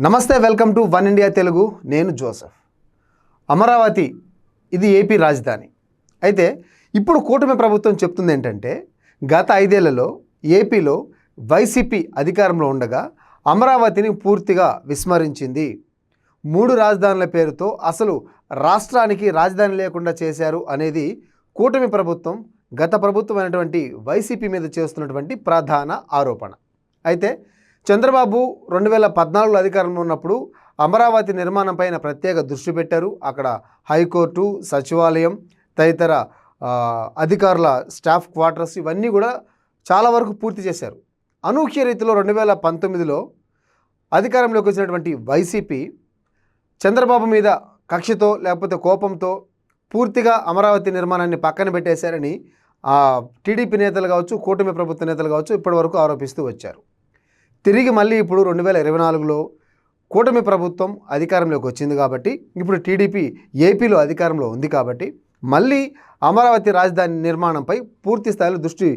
నమస్తే welcome to one India Telugu. నేను Joseph. Amaravati ఇది ఏపీ రాజధాని. అయితే ఇప్పుడు కూటమి ప్రభుత్వం చెప్తుంది ఏంటంటే గత ఐదేళ్ళలో ఏపీలో వైసీపీ అధికారంలో ఉండగా అమరావతిని పూర్తిగా విస్మరించింది. మూడు రాజధానుల పేరుతో అసలు రాష్ట్రానికి రాజధాని లేకుండా చేశారు అనేది కూటమి ప్రభుత్వం గత ప్రభుత్వం అయినటువంటి వైసీపీ మీద చేస్తున్నటువంటి ప్రధాన ఆరోపణ. అయితే చంద్రబాబు రెండు వేల పద్నాలుగులో అధికారంలో ఉన్నప్పుడు అమరావతి నిర్మాణం పైన ప్రత్యేక దృష్టి పెట్టారు. అక్కడ హైకోర్టు సచివాలయం తదితర అధికారుల స్టాఫ్ క్వార్టర్స్ ఇవన్నీ కూడా చాలా వరకు పూర్తి చేశారు. అనూహ్య రీతిలో రెండు వేల పంతొమ్మిదిలో అధికారంలోకి వచ్చినటువంటి వైసీపీ చంద్రబాబు మీద కక్షతో లేకపోతే కోపంతో పూర్తిగా అమరావతి నిర్మాణాన్ని పక్కన పెట్టేశారని ఆ టీడీపీ నేతలు కావచ్చు కూటమి ప్రభుత్వ నేతలు కావచ్చు ఇప్పటివరకు ఆరోపిస్తూ వచ్చారు. తిరిగి మళ్ళీ ఇప్పుడు రెండు వేల ఇరవై నాలుగులో కూటమి ప్రభుత్వం అధికారంలోకి వచ్చింది కాబట్టి ఇప్పుడు టీడీపీ ఏపీలో అధికారంలో ఉంది కాబట్టి మళ్ళీ అమరావతి రాజధాని నిర్మాణంపై పూర్తి స్థాయిలో దృష్టి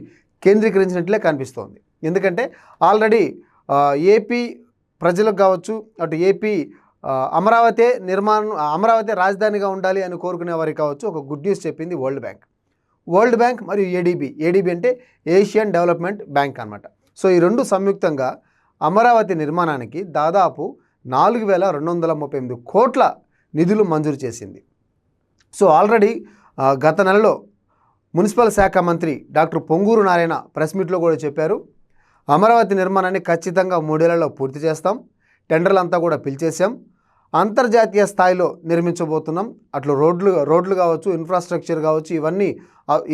కేంద్రీకరించినట్లే కనిపిస్తోంది. ఎందుకంటే ఆల్రెడీ ఏపీ ప్రజలకు కావచ్చు అటు ఏపీ అమరావతి నిర్మాణం అమరావతి రాజధానిగా ఉండాలి అని కోరుకునే వారికి కావచ్చు ఒక గుడ్ న్యూస్ చెప్పింది వరల్డ్ బ్యాంక్. వరల్డ్ బ్యాంక్ మరియు ఏడీబీ. ఏడీబీ అంటే ఏషియన్ డెవలప్మెంట్ బ్యాంక్ అన్నమాట. సో ఈ రెండు సంయుక్తంగా అమరావతి నిర్మాణానికి దాదాపు నాలుగు వేల రెండు వందల ముప్పై ఎనిమిది కోట్ల నిధులు మంజూరు చేసింది. సో ఆల్రెడీ గత నెలలో మున్సిపల్ శాఖ మంత్రి డాక్టర్ పొంగూరు నారాయణ ప్రెస్ మీట్లో కూడా చెప్పారు. అమరావతి నిర్మాణాన్ని ఖచ్చితంగా మూడేళ్ళలో పూర్తి చేస్తాం. టెండర్లంతా కూడా పిలిచేసాం అంతర్జాతీయ స్థాయిలో నిర్మించబోతున్నాం. అట్లా రోడ్లు రోడ్లు కావచ్చు ఇన్ఫ్రాస్ట్రక్చర్ కావచ్చు ఇవన్నీ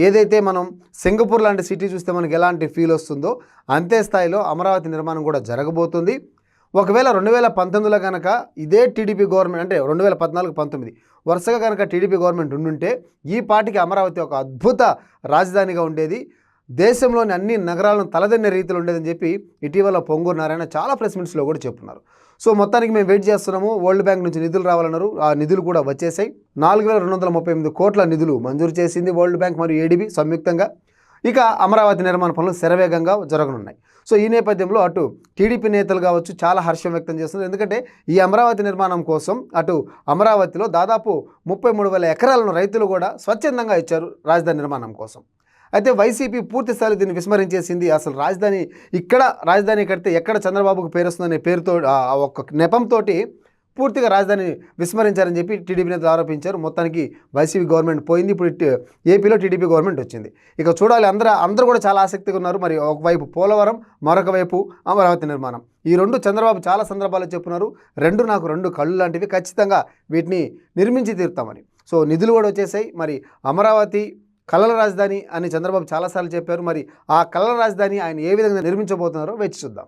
ఏదైతే మనం సింగపూర్ లాంటి సిటీ చూస్తే మనకి ఎలాంటి ఫీల్ వస్తుందో అంతే స్థాయిలో అమరావతి నిర్మాణం కూడా జరగబోతుంది. ఒకవేళ రెండు వేల పంతొమ్మిదిలో కనుక ఇదే టీడీపీ గవర్నమెంట్ అంటే రెండు వేల పద్నాలుగు పంతొమ్మిది వరుసగా కనుక టీడీపీ గవర్నమెంట్ ఉండుంటే ఈ పాటికి అమరావతి ఒక అద్భుత రాజధానిగా ఉండేది. దేశంలోని అన్ని నగరాలను తలదన్నే రీతిలో ఉండేదని చెప్పి ఇటీవల పొంగూరు నారాయణ చాలా ప్రెస్ మీట్స్లో కూడా చెప్తున్నారు సో మొత్తానికి మేము వెయిట్ చేస్తున్నాము. వరల్డ్ బ్యాంక్ నుంచి నిధులు రావాలన్నారు. ఆ నిధులు కూడా వచ్చేసాయి. నాలుగు వేల రెండు వందల ముప్పై ఎనిమిది కోట్ల నిధులు మంజూరు చేసింది వరల్డ్ బ్యాంక్ మరియు ఏడీబీ సంయుక్తంగా. ఇక అమరావతి నిర్మాణ పనులు శరవేగంగా జరగనున్నాయి. సో ఈ నేపథ్యంలో అటు టీడీపీ నేతలు కావచ్చు చాలా హర్షం వ్యక్తం చేస్తున్నారు. ఎందుకంటే ఈ అమరావతి నిర్మాణం కోసం అటు అమరావతిలో దాదాపు ముప్పై మూడు వేల ఎకరాలను రైతులు కూడా స్వచ్ఛందంగా ఇచ్చారు రాజధాని నిర్మాణం కోసం. అయితే వైసీపీ పూర్తిస్థాయిలో దీన్ని విస్మరించేసింది అసలు రాజధాని ఇక్కడ రాజధాని కడితే ఎక్కడ చంద్రబాబుకు పేరు వస్తుందనే పేరుతో ఆ ఒక్క నెపంతో పూర్తిగా రాజధాని విస్మరించారని చెప్పి టీడీపీ నేతలు ఆరోపించారు. మొత్తానికి వైసీపీ గవర్నమెంట్ పోయింది. ఇప్పుడు ఏపీలో టీడీపీ గవర్నమెంట్ వచ్చింది. ఇక చూడాలి అందరూ అందరూ కూడా చాలా ఆసక్తిగా ఉన్నారు. మరి ఒకవైపు పోలవరం మరొక వైపు అమరావతి నిర్మాణం. ఈ రెండు చంద్రబాబు చాలా సందర్భాల్లో చెప్పున్నారు. రెండు నాకు రెండు కళ్ళు లాంటివి. ఖచ్చితంగా వీటిని నిర్మించి తీరుతామని. సో నిధులు కూడా వచ్చేసాయి. మరి అమరావతి కళల రాజధాని అని చంద్రబాబు చాలాసార్లు చెప్పారు. మరి ఆ కళల రాజధాని ఆయన ఏ విధంగా నిర్మించబోతున్నారో వేచి చూద్దాం.